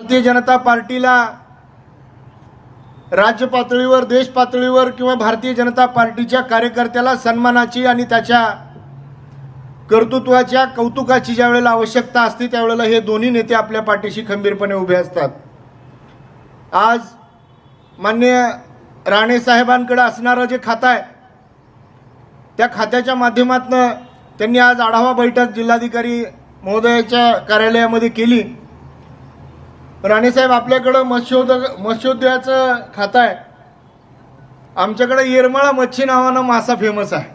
भारतीय जनता पार्टीला राज्य पातळीवर देश पातळीवर किंवा भारतीय जनता पार्टीच्या कार्यकर्त्याला सन्मानाची आणि त्याच्या कर्तृत्वाच्या कौतुकाची ज्या वेळेला आवश्यकता असते त्यावेळेला हे दोन्ही नेते आपल्या पाठीशी खंबीरपणे उभे असतात. आज मान्य राणे साहेबांकडे असणारं जे खातं आहे त्या खात्याच्या माध्यमातून त्यांनी आज आढावा बैठक जिल्हाधिकारी महोदयाच्या कार्यालयामध्ये केली. राणेसाहेब आपल्याकडं मत्स्योद मत्स्योद्योगाचं खातं आहे. आमच्याकडं येरमाळा मच्छी नावानं मासा फेमस आहे.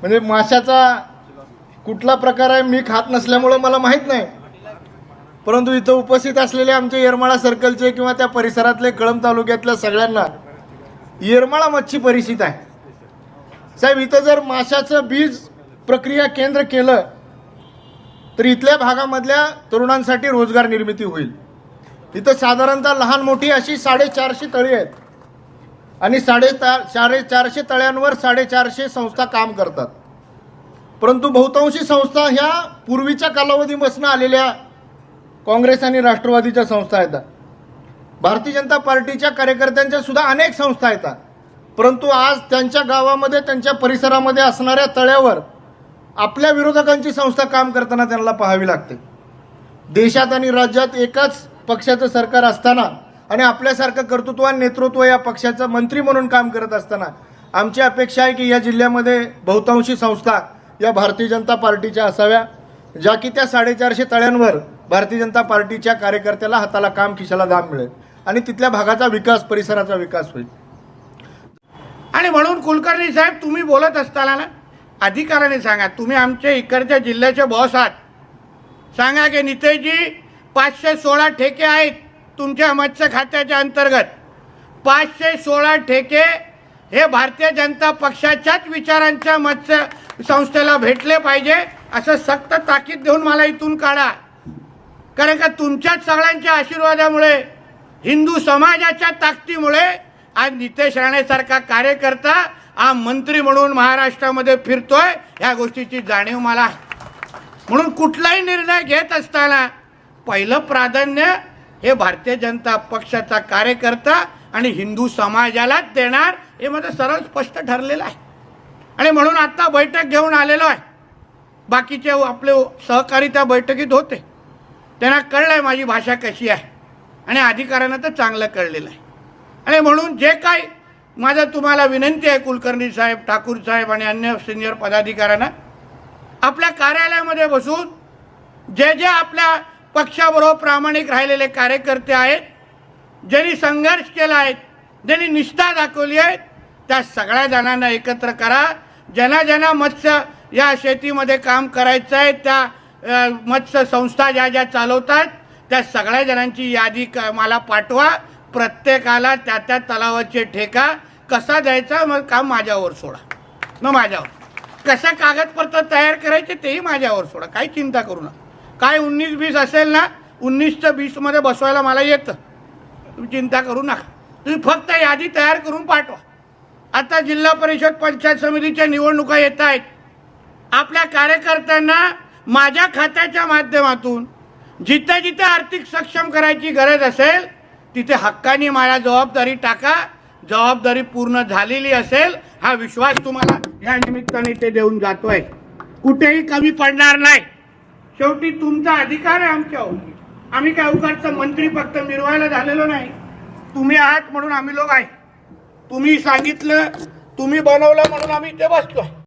म्हणजे माशाचा कुठला प्रकार आहे मी खात नसल्यामुळं मला माहीत नाही. परंतु इथं उपस्थित असलेले आमचे येरमाळा सर्कलचे किंवा त्या परिसरातले कळंब तालुक्यातल्या सगळ्यांना येरमाळा मच्छी परिचित आहे. साहेब इथं जर माशाचं बीज प्रक्रिया केंद्र केलं तर इथल्या भागामधल्या तरुणांसाठी रोजगार निर्मिती होईल. इथं साधारणतः लहान मोठी अशी साडेचारशे तळी आहेत. आणि साडे साडेचारशे तळ्यांवर साडेचारशे संस्था काम करतात. परंतु बहुतांशी संस्था ह्या पूर्वीच्या कालावधीपासून आलेल्या काँग्रेस आणि राष्ट्रवादीच्या संस्था येतात भारतीय जनता पार्टीच्या कार्यकर्त्यांच्या सुद्धा अनेक संस्था येतात परंतु आज त्यांच्या गावामध्ये त्यांच्या परिसरामध्ये असणाऱ्या तळ्यावर आपल्या विरोधकांची संस्था काम करताना त्यांना पाहावी लागते. देशात आणि राज्यात एकाच पक्षाचं सरकार असताना आणि आपल्यासारखं कर्तृत्व आणि नेतृत्व या पक्षाचं मंत्री म्हणून काम करत असताना आमची अपेक्षा आहे की या जिल्ह्यामध्ये बहुतांशी संस्था या भारतीय जनता पार्टीच्या असाव्या ज्या की त्या साडेचारशे तळ्यांवर भारतीय जनता पार्टीच्या कार्यकर्त्याला हाताला काम खिशाला दाम मिळेल आणि तिथल्या भागाचा विकास परिसराचा विकास होईल. आणि म्हणून कुलकर्णी साहेब तुम्ही बोलत असताना अधिकाराने अधिकाऱ्याने सांगा. तुम्ही आमच्या इकडच्या जिल्ह्याचे बॉस आहात. सांगा की नितेशजी पाचशे सोळा ठेके आहेत तुमच्या मत्स्य खात्याच्या अंतर्गत. पाचशे सोळा ठेके हे भारतीय जनता पक्षाच्याच विचारांच्या मत्स्य संस्थेला भेटले पाहिजे असं सक्त ताकीद देऊन मला इथून काढा. कारण का तुमच्याच सगळ्यांच्या आशीर्वादामुळे हिंदू समाजाच्या ताकदीमुळे आज नितेश राणेसारखा कार्यकर्ता हा मंत्री म्हणून महाराष्ट्रामध्ये फिरतोय ह्या गोष्टीची जाणीव मला म्हणून कुठलाही निर्णय घेत असताना पहिलं प्राधान्य हे भारतीय जनता पक्षाचा कार्यकर्ता आणि हिंदू समाजालाच देणार हे माझं सरळ स्पष्ट ठरलेलं आहे. आणि म्हणून आत्ता बैठक घेऊन आलेलो आहे. बाकीचे आपले सहकारी त्या बैठकीत होते. त्यांना कळलं आहे माझी भाषा कशी आहे. आणि अधिकाऱ्यांना तर चांगलं कळलेलं आहे. आणि म्हणून जे काही माझं तुम्हाला विनंती आहे कुलकर्णी साहेब ठाकूर साहेब आणि अन्य सिनियर पदाधिकाऱ्यांना आपल्या कार्यालयामध्ये बसून जे जे आपल्या पक्षाबरोबर प्रामाणिक राहिलेले कार्यकर्ते आहेत ज्यांनी संघर्ष केला आहे ज्यांनी निष्ठा दाखवली आहे त्या सगळ्या जणांना एकत्र करा. ज्यांना ज्यांना मत्स्य या शेतीमध्ये काम करायचं आहे त्या मत्स्य संस्था ज्या ज्या चालवतात त्या सगळ्या जणांची यादी क- मला पाठवा. प्रत्येकाला त्या त्या तलावाचे ठेका. कसा द्यायचा मग काम माझ्यावर सोडा. मग माझ्यावर. कशा कागदपत्र तयार करायचे तेही माझ्यावर सोडा. काही चिंता करू नका. काय उन्नीस बीस असेल ना उन्नीसचं बीसमध्ये बसवायला मला येतं. तुम्ही चिंता करू नका. तुम्ही फक्त यादी तयार करून पाठवा. आता जिल्हा परिषद पंचायत समितीच्या निवडणुका येत आहेत. आपल्या कार्यकर्त्यांना माझ्या खात्याच्या माध्यमातून जिथे जिथे आर्थिक सक्षम करायची गरज असेल तिथे हक्काने मला जबाबदारी टाका. जबाबदारी पूर्ण झालेली असेल हा विश्वास तुम्हाला या निमित्ताने ते देऊन जातोय. कुठेही कमी पडणार नाही. शेवटी तुमचा अधिकार आहे आमच्यावर आम्ही काय उकारचं मंत्री फक्त मिरवायला झालेलो नाही. तुम्ही आहात म्हणून आम्ही लोक आहे. तुम्ही सांगितलं तुम्ही बनवलं म्हणून आम्ही इथे बसलो